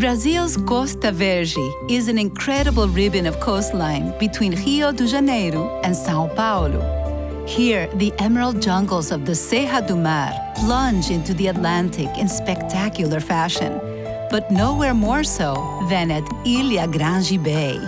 Brazil's Costa Verde is an incredible ribbon of coastline between Rio de Janeiro and Sao Paulo. Here, the emerald jungles of the Serra do Mar plunge into the Atlantic in spectacular fashion, but nowhere more so than at Ilha Grande Bay.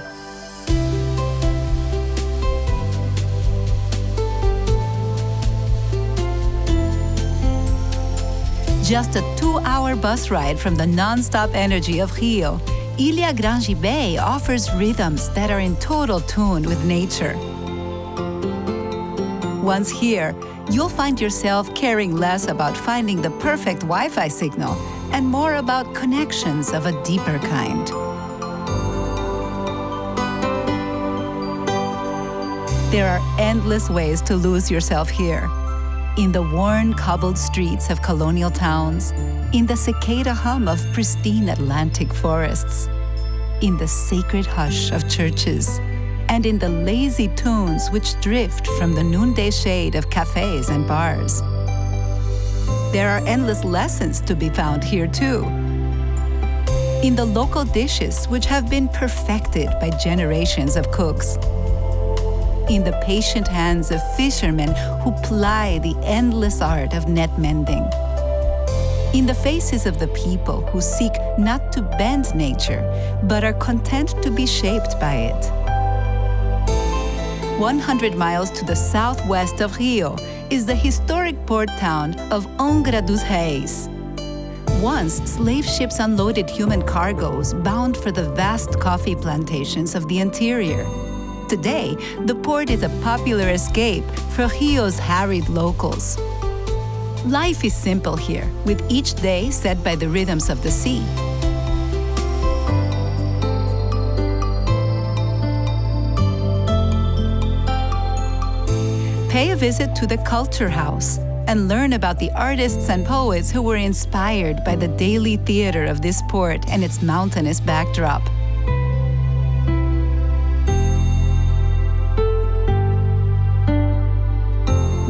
Just a two-hour bus ride from the non-stop energy of Rio, Ilha Grande Bay offers rhythms that are in total tune with nature. Once here, you'll find yourself caring less about finding the perfect Wi-Fi signal and more about connections of a deeper kind. There are endless ways to lose yourself here in the worn cobbled streets of colonial towns, in the cicada hum of pristine Atlantic forests, in the sacred hush of churches, and in the lazy tunes which drift from the noonday shade of cafes and bars. There are endless lessons to be found here too. In the local dishes which have been perfected by generations of cooks in the patient hands of fishermen who ply the endless art of net mending. In the faces of the people who seek not to bend nature, but are content to be shaped by it. 100 miles to the southwest of Rio is the historic port town of Angra dos Reis. Once, slave ships unloaded human cargoes bound for the vast coffee plantations of the interior. Today, the port is a popular escape for Rio's harried locals. Life is simple here, with each day set by the rhythms of the sea. Pay a visit to the Culture House and learn about the artists and poets who were inspired by the daily theater of this port and its mountainous backdrop.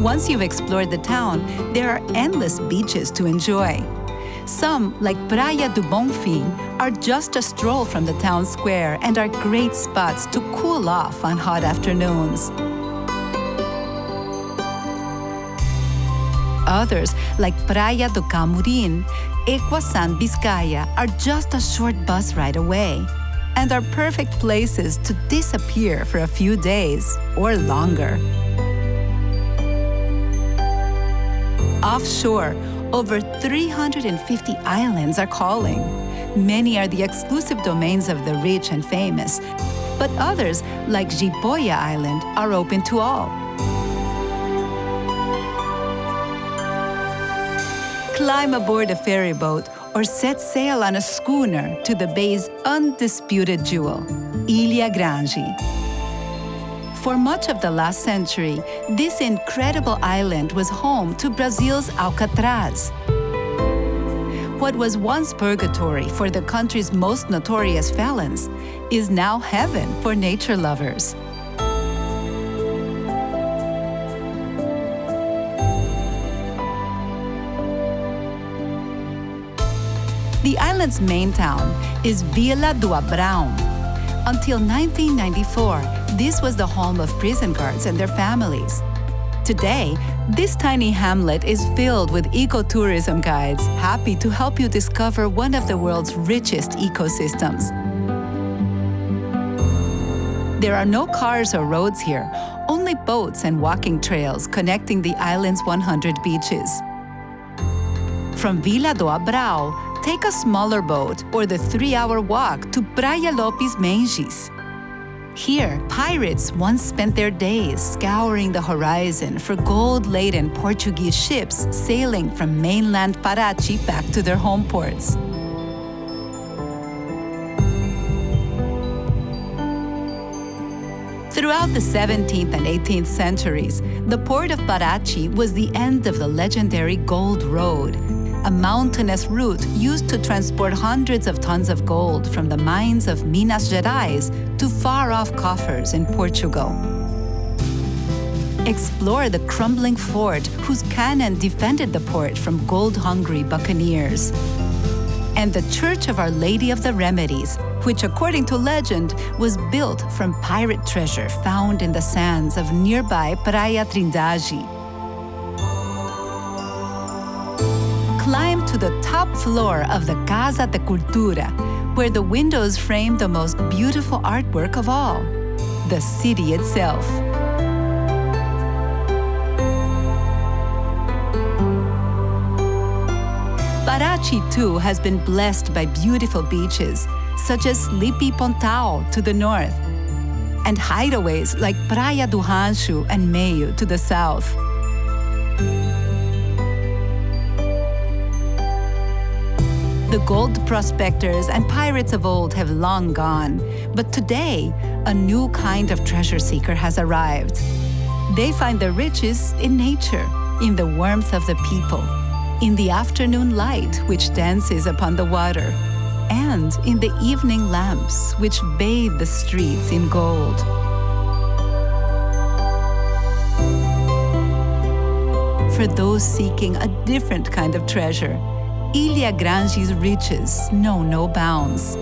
Once you've explored the town, there are endless beaches to enjoy. Some, like Praia do Bonfim, are just a stroll from the town square and are great spots to cool off on hot afternoons. Others, like Praia do Camurim, Equasan, Biscaya, are just a short bus ride away and are perfect places to disappear for a few days or longer. Offshore, over 350 islands are calling. Many are the exclusive domains of the rich and famous, but others, like Jipoia Island, are open to all. Climb aboard a ferry boat or set sail on a schooner to the bay's undisputed jewel, Ilha Grande. For much of the last century, this incredible island was home to Brazil's Alcatraz. What was once purgatory for the country's most notorious felons is now heaven for nature lovers. The island's main town is Vila do Abrão. Until 1994, this was the home of prison guards and their families. Today, this tiny hamlet is filled with ecotourism guides happy to help you discover one of the world's richest ecosystems. There are no cars or roads here, only boats and walking trails connecting the island's 100 beaches. From Vila do Abrão, take a smaller boat or the three hour walk to Praia Lopes Menges. Here, pirates once spent their days scouring the horizon for gold laden Portuguese ships sailing from mainland Paraty back to their home ports. Throughout the 17th and 18th centuries, the port of Paraty was the end of the legendary Gold Road, a mountainous route used to transport hundreds of tons of gold from the mines of Minas Gerais to far off coffers in Portugal. Explore the crumbling fort whose cannon defended the port from gold hungry buccaneers. and the Church of Our Lady of the Remedies, which, according to legend, was built from pirate treasure found in the sands of nearby Praia Trindade. To the top floor of the Casa de Cultura, where the windows frame the most beautiful artwork of all the city itself. Parachi too has been blessed by beautiful beaches, such as Sleepy Pontao to the north, and hideaways like Praia do Rancho and Meio to the south. The gold prospectors and pirates of old have long gone, but today a new kind of treasure seeker has arrived. They find the riches in nature, in the warmth of the people in the afternoon light which dances upon the water, and in the evening lamps which bathe the streets in gold. For those seeking a different kind of treasure, Ilha Grange's riches know no bounds.